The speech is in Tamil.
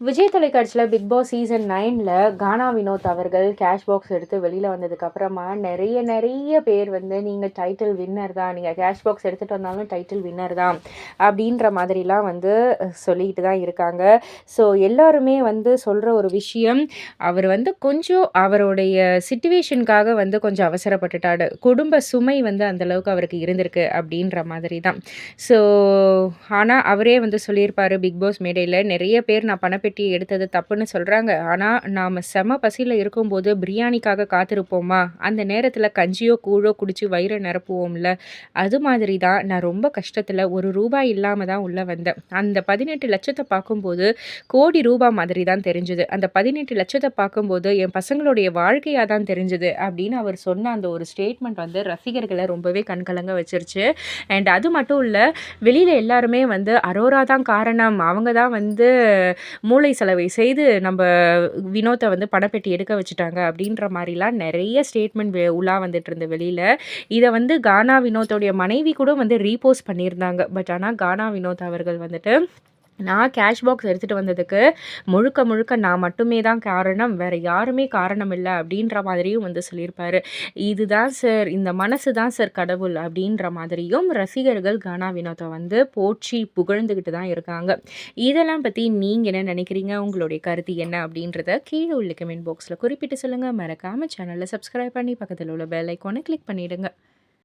விஜய் தொலைக்காட்சியில் பிக் பாஸ் சீசன் நைனில் கானா வினோத் அவர்கள் கேஷ் பாக்ஸ் எடுத்து வெளியில் வந்ததுக்கப்புறமா நிறைய நிறைய பேர் வந்து நீங்கள் டைட்டில் வின்னர் தான். நீங்கள் கேஷ் பாக்ஸ் எடுத்துகிட்டு வந்தாலும் டைட்டில் வின்னர் தான். அப்படின்ற மாதிரிலாம் வந்து சொல்லிக்கிட்டு தான் இருக்காங்க. ஸோ எல்லாருமே வந்து சொல்கிற ஒரு விஷயம் அவர் வந்து கொஞ்சம் அவருடைய சுச்சுவேஷனுக்காக வந்து கொஞ்சம் அவசரப்பட்டுட்டாரு. குடும்ப சுமை வந்து அந்தளவுக்கு அவருக்கு இருந்திருக்கு அப்படின்ற மாதிரி தான் ஸோ ஆனால் அவரே வந்து சொல்லியிருப்பார் பிக் பாஸ் மேடையில் நிறைய பேர் நான் பணப்பெட்டி எடுத்தது தப்புன்னு சொல்கிறாங்க ஆனால் நாம் செம பசியில் இருக்கும்போது பிரியாணிக்காக காத்திருப்போமா? அந்த நேரத்தில் கஞ்சியோ கூழோ குடித்து வயிறை நிரப்புவோம்ல. அது மாதிரி தான் நான் ரொம்ப கஷ்டத்தில் ஒரு ரூபாய் இல்லாமல் தான் உள்ளே வந்தேன். அந்த பதினெட்டு லட்சத்தை பார்க்கும்போது கோடி ரூபாய் மாதிரி தான் தெரிஞ்சுது. அந்த பதினெட்டு லட்சத்தை பார்க்கும்போது என் பசங்களுடைய வாழ்க்கையாக தான் தெரிஞ்சுது அப்படின்னு அவர் சொன்ன அந்த ஒரு ஸ்டேட்மெண்ட் வந்து ரசிகர்களை ரொம்பவே கண்கலங்க வச்சிருச்சு. அண்ட் அது மட்டும் இல்லை வெளியில் எல்லாருமே வந்து அரோரா தான் காரணம். அவங்க தான் வந்து மூளை செலவை செய்து நம்ம வினோத்தை வந்து பணப்பெட்டி எடுக்க வச்சுட்டாங்க அப்படின்ற மாதிரிலாம் நிறைய ஸ்டேட்மெண்ட் வெ உலா வந்துட்டு இருந்த வெளியில். இதை வந்து கானா வினோத்தோடைய மனைவி கூட வந்து ரீபோஸ்ட் பண்ணியிருந்தாங்க. பட் ஆனால் கானா வினோத் அவர்கள் வந்துட்டு நான் கேஷ் பாக்ஸ் எடுத்துகிட்டு வந்ததுக்கு முழுக்க முழுக்க நான் மட்டுமே தான் காரணம். வேறு யாருமே காரணம் இல்லை அப்படின்ற மாதிரியும் வந்து சொல்லியிருப்பார். இதுதான் சார் இந்த மனசு தான் சார் கடவுள் அப்படின்ற மாதிரியும் ரசிகர்கள் கானா வினோத்தை வந்து போற்றி புகழ்ந்துக்கிட்டு தான் இருக்காங்க. இதெல்லாம் பற்றி நீங்கள் என்ன நினைக்கிறீங்க? உங்களுடைய கருத்து என்ன அப்படின்றத கீழே உள்ள கமெண்ட் பாக்ஸில் குறிப்பிட்டு சொல்லுங்கள் மறக்காமல் சேனலில் சப்ஸ்கிரைப் பண்ணி பக்கத்தில் உள்ள பெல் ஐக்கானை கிளிக் பண்ணிவிடுங்க